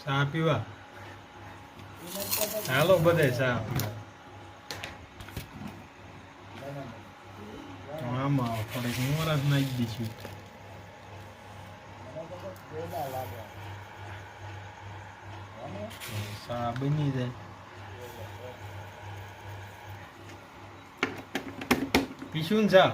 ચા પીવા? હાલો બધે ચા આમાં થોડીક મોરસ નાખી દઈશું ચા બની જાય. પીશું ને ચા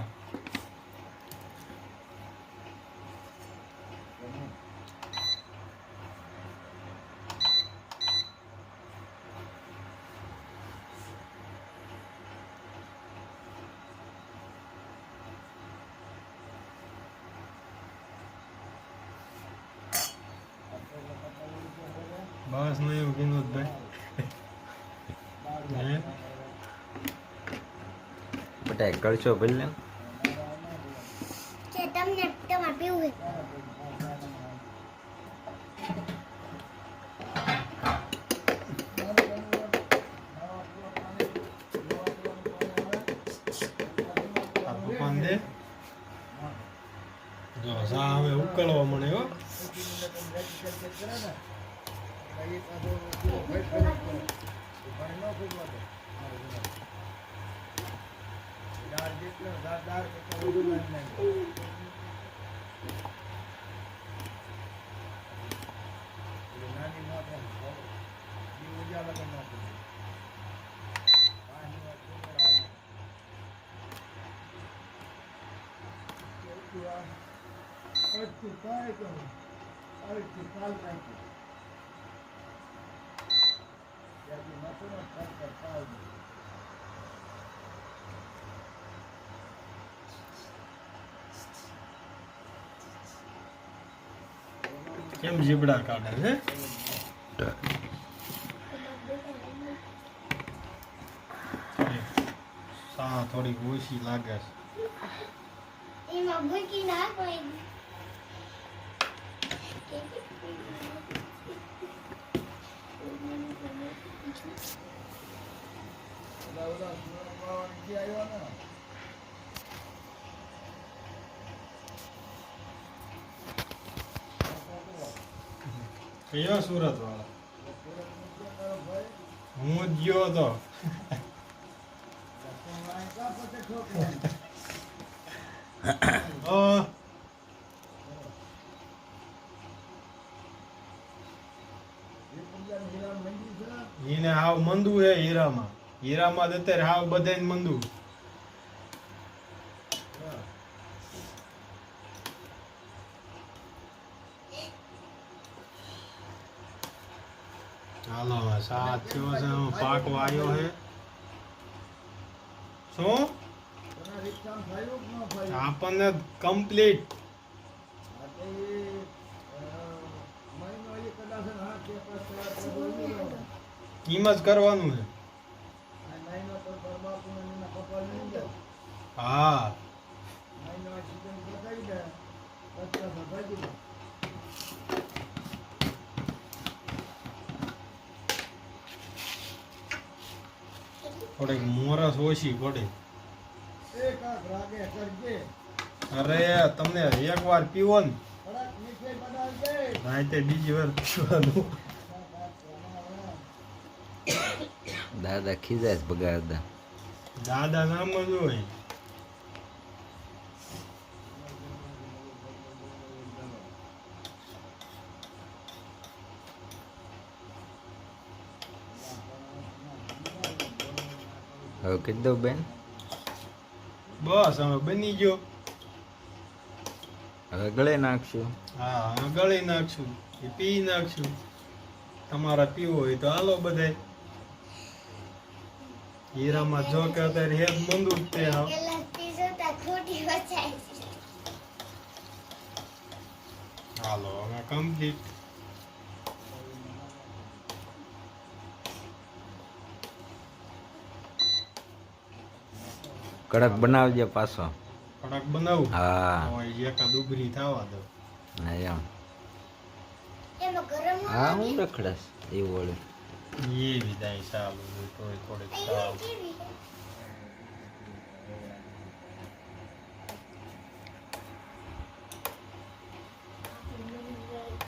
બસ નહીં એવું વિનોદભાઈ હે બટા કરશો ભલે કે તમને તમારે પીવું છે આ પપ્પાને દે જો સા હવે ઉકળવા મને હો Yeah, you must not talk about it. કેમ જીબડા કાઢે છે? સા થોડી ઓછી લાગે છે. એમાં મૂકી નાખો એક કયો સુરત વાળા? હું ગયો અ, એને હાવ મંદુ હે હીરામાં. હીરામાં તો અત્યારે હાવ બધાય મંદુ. હાલો હવે છે હું પાક વાયો હે શું? આપણને કમ્પ્લીટ કિંમત કરવાનું છે. હા. થોડીક મોરસ ઓછી પડે. અરે તમને એક વાર પીવો ને. રાતે બીજી વાર પીવાનું. દાદા ખીજાય બગાડતા. દાદા નામ જ હોય. હવે કહી દઉં બેન. બસ હવે બની ગયો. હવે ગળે નાખશું. હા ગળે ગળી નાખશું. એ પી નાખશું. તમારા પીવો હોય તો હાલો બધાય. હીરામાં જો કે અત્યારે હેત મંદુ જ તે છે હાલો હવે કમ્પ્લીટ કડક બનાવજે પાછો. કડક બનાવું? હા. એકાદ ઉભરી થવા દો. હા એમ. હા હું રખડસ એવું વળ્યું એ વિદાય સારું થોડી થોડીક છે